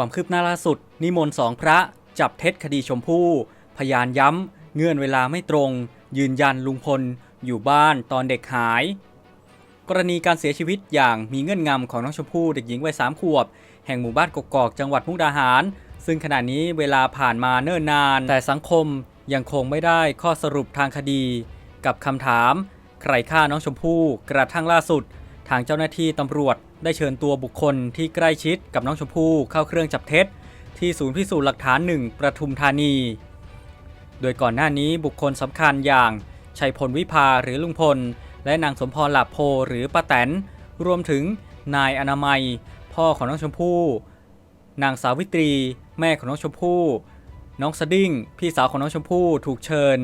ความคืบหน้าล่าสุด นิมนต์สองพระจับเท็จคดีชมพู่ พยานย้ำ เงื่อนเวลาไม่ตรง ยืนยันลุงพล อยู่บ้านตอนเด็กหาย กรณีการเสียชีวิตอย่างมีเงื่อนงำของน้องชมพู่เด็กหญิงวัยสามขวบ แห่งหมู่บ้านกกอกจังหวัดมุกดาหาร ซึ่งขณะนี้เวลาผ่านมาเนิ่นนาน แต่สังคมยังคงไม่ได้ข้อสรุปทางคดี กับคำถาม ใครฆ่าน้องชมพู่กระทั่งล่าสุด ทางเจ้าหน้าที่ตำรวจ ได้เชิญตัวบุคคลที่ใกล้ชิดกับน้องชมพู่เข้าเครื่องจับเท็จ ที่ศูนย์พิสูจน์หลักฐานหนึ่งประทุมธานี โดยก่อนหน้านี้บุคคลสำคัญอย่างชัยพลวิภาหรือลุงพล และนางสมพรหลาโพหรือป้าแตน รวมถึงนายอนามัย พ่อของน้องชมพู่ นางสาวิตรี แม่ของน้องชมพู่ น้องสดิ้ง พี่สาวของน้องชมพู่ถูกเชิญ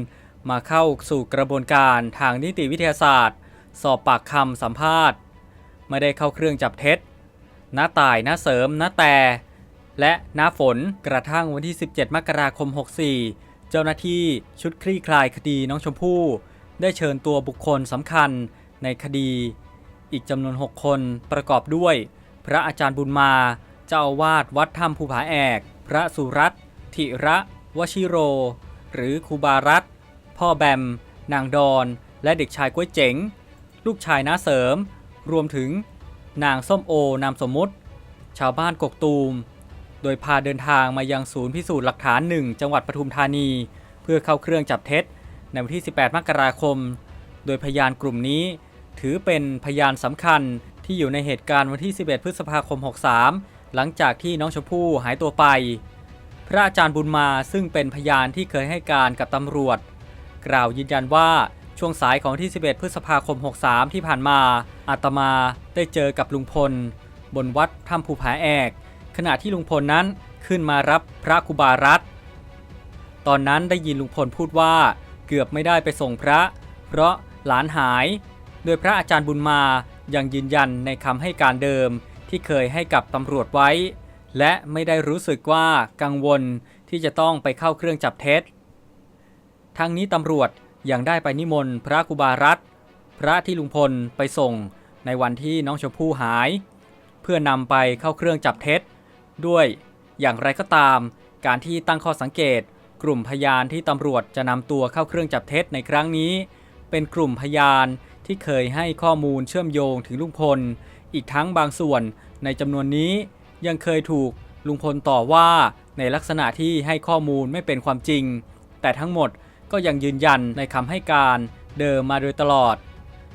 มาเข้าสู่กระบวนการทางนิติวิทยาศาสตร์ สอบปากคำสัมภาษณ์ ไม่ได้เข้าเครื่องจับเท็จน้าตายน้าเสริมน้าแต่ และน้าฝนกระทั่งวันที่ 17 มกราคม 64 เจ้าหน้าที่ชุดคลี่คลายคดีน้องชมพู่ ได้เชิญตัวบุคคลสำคัญในคดี อีกจำนวน 6 คนประกอบด้วย พระอาจารย์บุญมา เจ้าอาวาสวัดถ้ำภูผาแอก พระสุรัตน์ธิระวชิโร หรือครูบารัตน์พ่อแบม นางดอน และเด็กชายก้วยเจ๋ง ลูกชายน้าเสริม รวมถึงนางส้มโอนามสมมุติ ชาวบ้านกกตูม โดยพาเดินทางมายังศูนย์พิสูจน์หลักฐานหนึ่งจังหวัดปทุมธานี เพื่อเข้าเครื่องจับเท็จ ในวันที่ 18 มกราคม โดยพยานกลุ่มนี้ ถือเป็นพยานสำคัญที่อยู่ในเหตุการณ์วันที่ 11 พฤษภาคม 63 หลังจากที่น้องชมพู่หายตัวไป พระอาจารย์บุญมาซึ่งเป็นพยานที่เคยให้การกับตำรวจ กล่าวยืนยันว่า ช่วงสายของวันที่ 11 พฤษภาคม 63 ที่ผ่านมาอาตมาได้เจอกับลุงพล บนวัดถ้ำภูผาแอก ขณะที่ลุงพลนั้นขึ้นมารับพระครูบารัตตอนนั้นได้ยินลุงพลพูดว่าเกือบไม่ได้ไปส่งพระ เพราะหลานหาย โดยพระอาจารย์บุญมายังยืนยันในคำให้การเดิมที่เคยให้กับตำรวจไว้ และไม่ได้รู้สึกว่ากังวลที่จะต้องไปเข้าเครื่องจับเท็จ ทั้งนี้ตำรวจ ยังได้ไปนิมนต์พระครูบารัตพระที่ลุงพลไปส่งในวันที่น้องชมพู่หาย เพื่อนำไปเข้าเครื่องจับเท็จ ด้วยอย่างไรก็ตาม การที่ตั้งข้อสังเกต กลุ่มพยานที่ตำรวจจะนำตัวเข้าเครื่องจับเท็จในครั้งนี้ เป็นกลุ่มพยานที่เคยให้ข้อมูลเชื่อมโยงถึงลุงพล อีกทั้งบางส่วนในจำนวนนี้ยังเคยถูกลุงพลต่อว่าในลักษณะที่ให้ข้อมูลไม่เป็นความจริง แต่ทั้งหมด ก็ยังยืนยันในคำให้การเดิมมาโดยตลอด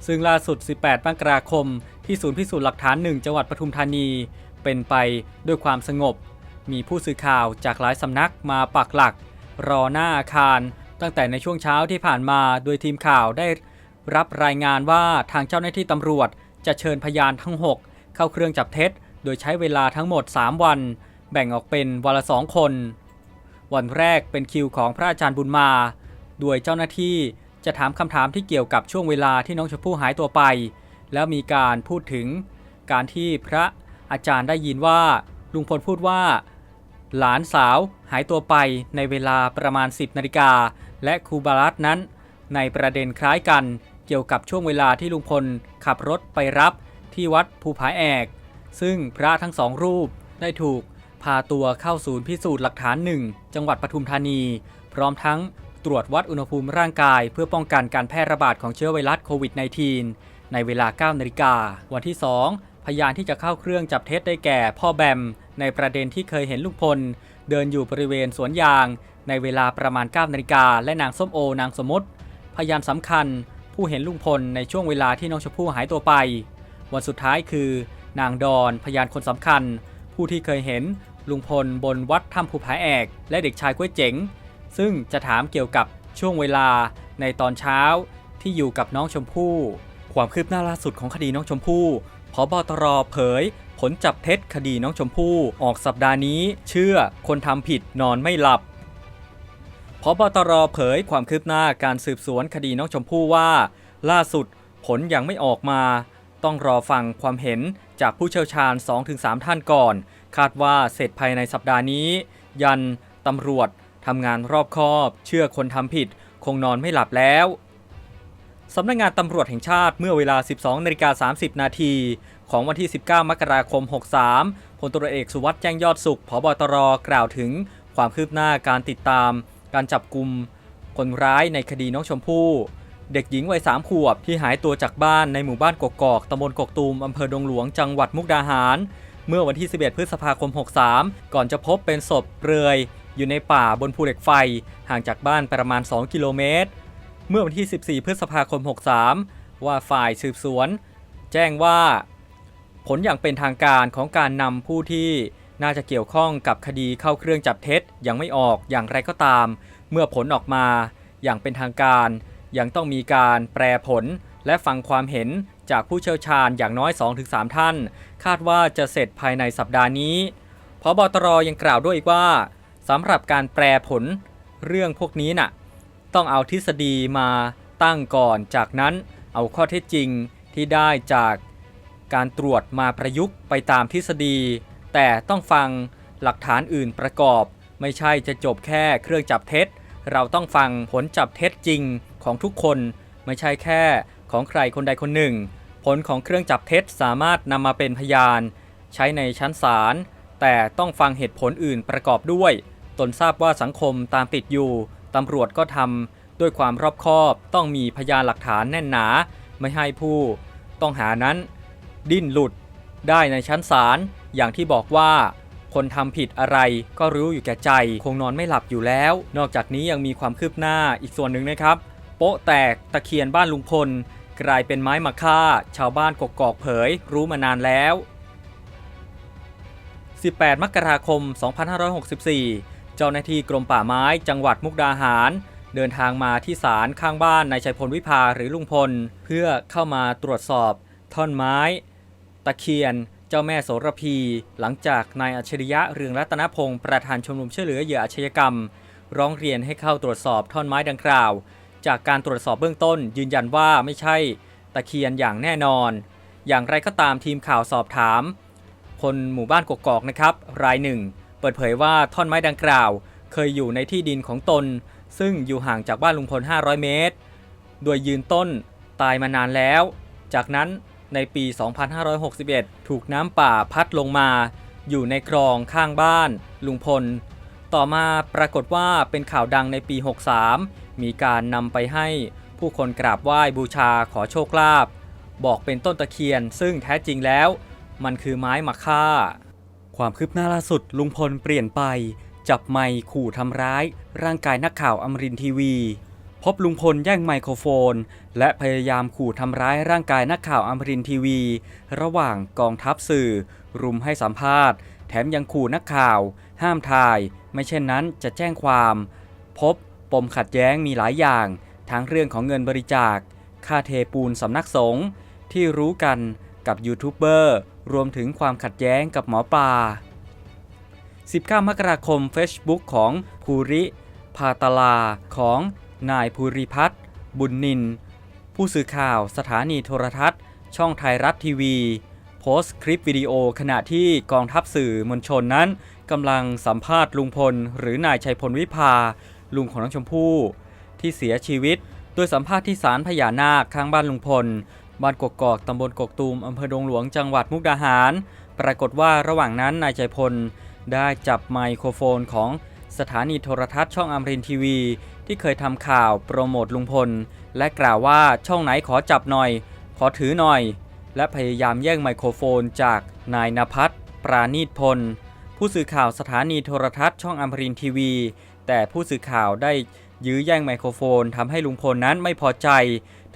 ซึ่งล่าสุด 18 มกราคม ที่ศูนย์พิสูจน์หลักฐานหนึ่งจังหวัดปทุมธานี เป็นไปด้วยความสงบ มีผู้สื่อข่าวจากหลายสำนักมาปักหลัก รอหน้าอาคาร ตั้งแต่ในช่วงเช้าที่ผ่านมาโดยทีมข่าวได้รับรายงานว่าทางเจ้าหน้าที่ตำรวจ จะเชิญพยานทั้ง 6 เข้าเครื่องจับเท็จ โดยใช้เวลาทั้งหมด 3 วัน แบ่งออกเป็นวันละสองคน วันแรกเป็นคิวของพระอาจารย์บุญมา โดยเจ้าหน้าที่จะถามคำถามที่เกี่ยวกับช่วงเวลาที่น้องชมพู่หายตัวไป แล้วมีการพูดถึงการที่พระอาจารย์ได้ยินว่าลุงพลพูดว่า หลานสาวหายตัวไปในเวลาประมาณ 10นาฬิกาและครูบารัตนั้น ในประเด็นคล้ายกันเกี่ยวกับช่วงเวลาที่ลุงพลขับรถไปรับที่วัดภูผาแอก ซึ่งพระทั้งสองรูปได้ถูกพาตัวเข้าศูนย์พิสูจน์หลักฐานหนึ่งจังหวัดปทุมธานี พร้อมทั้ง รวจวัดอุณหภูมิร่างกาย เพื่อป้องกันการแพร่ระบาดของเชื้อไวรัสโควิด -19 ในเวลา 9 นาฬิกา วันที่ 2 พยานที่จะเข้าเครื่องจับเท็จได้แก่พ่อแบม ในประเด็นที่เคยเห็นลุงพล เดินอยู่บริเวณสวนยาง ในเวลาประมาณ 9 นาฬิกา และนางส้มโอนางสมมติ พยานสำคัญ ผู้เห็นลุงพลในช่วงเวลาที่น้องชมพู่หายตัวไป วันสุดท้ายคือ นางดอนพยานคนสำคัญ ผู้ที่เคยเห็นลุงพลบนวัดถ้ำภูผาแอก และเด็กชายก้วยเจ๋ง ซึ่งจะถามเกี่ยวกับช่วงเวลาในตอนเช้าที่อยู่กับน้องชมพู่ ความคืบหน้าล่าสุดของคดีน้องชมพู่พบตรเผย ผลจับเท็จคดีน้องชมพู่ออกสัปดาห์นี้ เชื่อคนทำผิดนอนไม่หลับพบตรเผยความคืบหน้าการสืบสวนคดีน้องชมพู่ว่า ล่าสุดผลยังไม่ออกมา ต้องรอฟังความเห็นจากผู้เชี่ยวชาญ 2-3 ท่านก่อน คาดว่าเสร็จภายในสัปดาห์นี้ ยันตำรวจ ทำงานรอบคอบ เชื่อคนทำผิด คงนอนไม่หลับแล้วสำนักงงานตำรวจแห่งชาติเมื่อเวลา 12นาฬิกา30 นาทีของวันที่ 19 มกราคม 63พลตรเอกสุวัสด์แจ้งยอดสุขผบตรกล่าวถึงความคืบหน้าการติดตาม การจับกลุ่มคนร้ายในคดีน้องชมพู่ เด็กหญิงวัยสามขวบที่หายตัวจากบ้านในหมู่บ้านกกอกตำบลกกตูมอำเภอดงหลวงจังหวัดมุกดาหาร เมื่อวันที่ 11 พฤษภาคม 63 ก่อนจะพบเป็นศพเปลือย อยู่ในป่าบนภูเหล็กไฟห่างจากบ้านประมาณ 2 กิโลเมตร เมื่อวันที่ 14 พฤษภาคม 63 ว่าฝ่ายสืบสวน แจ้งว่า ผลอย่างเป็นทางการของการนำผู้ที่น่าจะเกี่ยวข้องกับคดีเข้าเครื่องจับเท็จยังไม่ออกอย่างไรก็ตาม เมื่อผลออกมาอย่างเป็นทางการ ยังต้องมีการแปรผลและฟังความเห็นจากผู้เชี่ยวชาญอย่างน้อย 2-3 ท่าน คาดว่าจะเสร็จภายในสัปดาห์นี้พบตรยังกล่าวด้วยอีกว่า สำหรับการแปรผลเรื่องพวกนี้น่ะต้องเอาทฤษฎีมาตั้งก่อน จากนั้นเอาข้อเท็จจริงที่ได้จากการตรวจมาประยุกต์ไปตามทฤษฎี แต่ต้องฟังหลักฐานอื่นประกอบ ไม่ใช่จะจบแค่เครื่องจับเท็จ เราต้องฟังผลจับเท็จจริงของทุกคน ไม่ใช่แค่ของใครคนใดคนหนึ่ง ผลของเครื่องจับเท็จสามารถนำมาเป็นพยาน ใช้ในชั้นศาลแต่ต้องฟังเหตุผลอื่นประกอบด้วย ตนทราบว่าสังคมตามติดอยู่ตำรวจก็ทำด้วยความรอบคอบต้องมีพยานหลักฐานแน่นหนา ไม่ให้ผู้ ต้องหานั้น ดิ้นหลุดได้ในชั้นศาลอย่างที่บอกว่า คนทำผิดอะไรก็รู้อยู่แก่ใจ คงนอนไม่หลับอยู่แล้ว นอกจากนี้ยังมีความคืบหน้าอีกส่วนหนึ่งนะครับ โป๊ะแตกตะเคียนบ้านลุงพล กลายเป็นไม้มาฆ่า ชาวบ้านกกอกเผย รู้มานานแล้ว 18 มกราคม 2564 เจ้าหน้าที่กรมป่าไม้จังหวัดมุกดาหาร เดินทางมาที่ศาลข้างบ้านนายชัยพลวิภาหรือลุงพล เพื่อเข้ามาตรวจสอบท่อนไม้ ตะเคียน เจ้าแม่โสระพี หลังจากนายอัจฉริยะเรืองรัตนพงศ์ประธานชมรมช่วยเหลือเหยื่ออาชญากรรม ร้องเรียนให้เข้าตรวจสอบท่อนไม้ดังกล่าว จากการตรวจสอบเบื้องต้น ยืนยันว่าไม่ใช่ตะเคียนอย่างแน่นอน อย่างไรก็ตามทีมข่าวสอบถาม คนหมู่บ้านกกอกนะครับ รายหนึ่ง เปิดเผยว่าท่อนไม้ดังกล่าว เคยอยู่ในที่ดินของตน ซึ่งอยู่ห่างจากบ้านลุงพล 500 เมตร โดยยืนต้นตายมานานแล้ว จากนั้นในปี 2561 ถูกน้ำป่าพัดลงมา อยู่ในคลองข้างบ้านลุงพล ต่อมาปรากฏว่าเป็นข่าวดังในปี 63 มีการนำไปให้ผู้คนกราบไหว้บูชาขอโชคลาภบอกเป็นต้นตะเคียนซึ่งแท้จริงแล้ว มันคือไม้มะค่า ความคืบหน้าล่าสุดลุงพลเปลี่ยนไป จับไมค์ขู่ทำร้าย ร่างกายนักข่าวอมรินทีวี พบลุงพลแย่งไมโครโฟน และพยายามขู่ทำร้ายร่างกายนักข่าวอมรินทีวี ระหว่างกองทัพสื่อ รุมให้สัมภาษณ์ แถมยังขู่นักข่าว ห้ามถ่าย ไม่เช่นนั้นจะแจ้งความ พบปมขัดแย้งมีหลายอย่าง ทั้งเรื่องของเงินบริจาค ค่าเทปูนสำนักสงฆ์ที่รู้กันกับยูทูบเบอร์ รวมถึงความขัดแย้งกับหมอปลา 19 มกราคม Facebook ของภูริพาตลาของนายภูริพัฒน์บุญนิน ผู้สื่อข่าวสถานีโทรทัศน์ ช่องไทยรัฐทีวี โพสต์คลิปวิดีโอขณะที่กองทัพสื่อมวลชนนั้นกำลังสัมภาษณ์ลุงพล หรือนายชัยพลวิภา ลุงของน้องชมพู่ ที่เสียชีวิต โดยสัมภาษณ์ที่ศาลพญานาคข้างบ้านลุงพล บ้านกกอกตำบลกกตูมอำเภอดงหลวงจังหวัดมุกดาหาร ปรากฏว่าระหว่างนั้นนายชัยพล ได้จับไมโครโฟนของสถานีโทรทัศน์ช่องอมรินทีวี ที่เคยทำข่าวโปรโมทลุงพล และกล่าวว่าช่องไหนขอจับหน่อย ขอถือหน่อย และพยายามแย่งไมโครโฟนจากนายนภัสปราณีตพล ผู้สื่อข่าวสถานีโทรทัศน์ช่องอมรินทีวี แต่ผู้สื่อข่าวได้ยื้อแย่งไมโครโฟนทำให้ลุงพลนั้นไม่พอใจ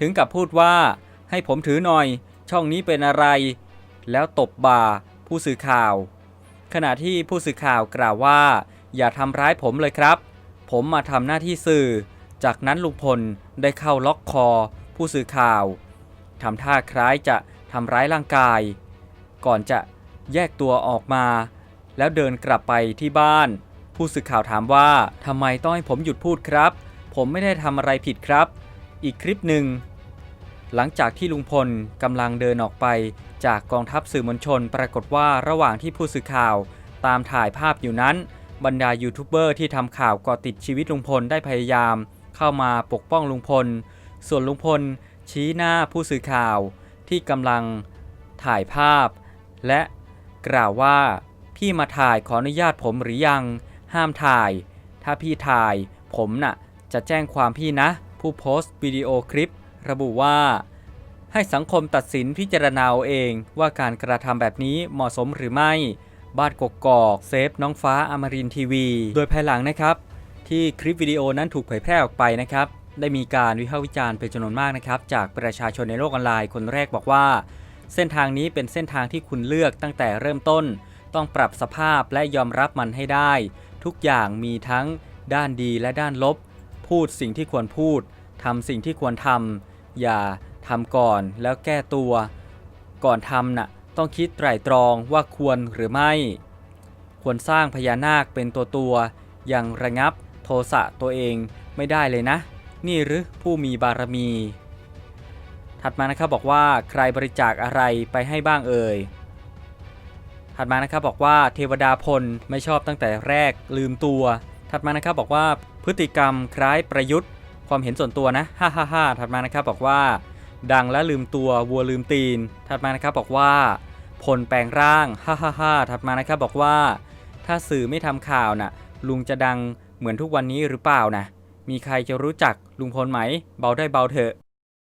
ถึงกับพูดว่า ให้ผมถือหน่อย ช่องนี้เป็นอะไร แล้วตบบ่าผู้สื่อข่าว ขณะที่ผู้สื่อข่าวกล่าวว่า อย่าทำร้ายผมเลยครับ ผมมาทำหน้าที่สื่อ จากนั้นลุงพลได้เข้าล็อกคอ ผู้สื่อข่าวทำท่าคล้ายจะทำร้ายร่างกาย ก่อนจะแยกตัวออกมา แล้วเดินกลับไปที่บ้าน ผู้สื่อข่าวถามว่าทำไมต้องให้ผมหยุดพูดครับ ผมไม่ได้ทำอะไรผิดครับ อีกคลิปหนึ่ง หลังจากที่ลุงพลกำลังเดินออกไป จากกองทัพสื่อมวลชนปรากฏว่าระหว่างที่ผู้สื่อข่าว ตามถ่ายภาพอยู่นั้น บรรดายูทูบเบอร์ที่ทำข่าวก่อติดชีวิตลุงพลได้พยายาม เข้ามาปกป้องลุงพล ส่วนลุงพล ชี้หน้าผู้สื่อข่าว ที่กำลังถ่ายภาพ และกล่าวว่าพี่มาถ่ายขออนุญาตผมหรือยัง ห้ามถ่าย ถ้าพี่ถ่าย ผมน่ะจะแจ้งความพี่นะ ผู้โพสต์วิดีโอคลิป ระบุว่า ให้สังคมตัดสินพิจารณาเอาเองว่าการกระทำแบบนี้เหมาะสมหรือไม่ บ้านกกอกเซฟน้องฟ้าอมรินทีวี โดยภายหลังนะครับ ที่คลิปวิดีโอนั้นถูกเผยแพร่ออกไปนะครับ ได้มีการวิพากษ์วิจารณ์เป็นจำนวนมากนะครับ จากประชาชนในโลกออนไลน์คนแรกบอกว่า เส้นทางนี้เป็นเส้นทางที่คุณเลือกตั้งแต่เริ่มต้น ต้องปรับสภาพและยอมรับมันให้ได้ ทุกอย่างมีทั้งด้านดีและด้านลบ พูดสิ่งที่ควรพูดทำสิ่งที่ควรทำ อย่าทำก่อนแล้วแก้ตัว ก่อนทำน่ะต้องคิดไตร่ตรองว่าควรหรือไม่ ควรสร้างพญานาคเป็นตัวตัวอย่างระงับโทสะตัวเองไม่ได้เลยนะ นี่หรือผู้มีบารมี ถัดมานะครับบอกว่าใครบริจาคอะไรไปให้บ้างเอ่ยถัดมานะครับบอกว่าเทวดาพลไม่ชอบตั้งแต่แรกลืมตัว ถัดมานะครับบอกว่าพฤติกรรมคล้ายประยุทธ์ ความเห็นส่วนตัวนะฮ่าฮ่าฮ่าถัดมานะครับบอกว่า ดังและลืมตัววัวลืมตีน ถัดมานะครับบอกว่าพลแปลงร่างฮ่าฮ่าฮ่าถัดมานะครับบอกว่า ถ้าสื่อไม่ทำข่าวน่ะ ลุงจะดังเหมือนทุกวันนี้หรือเปล่านะมีใครจะรู้จักลุงพลไหม เบาได้เบาเถอะ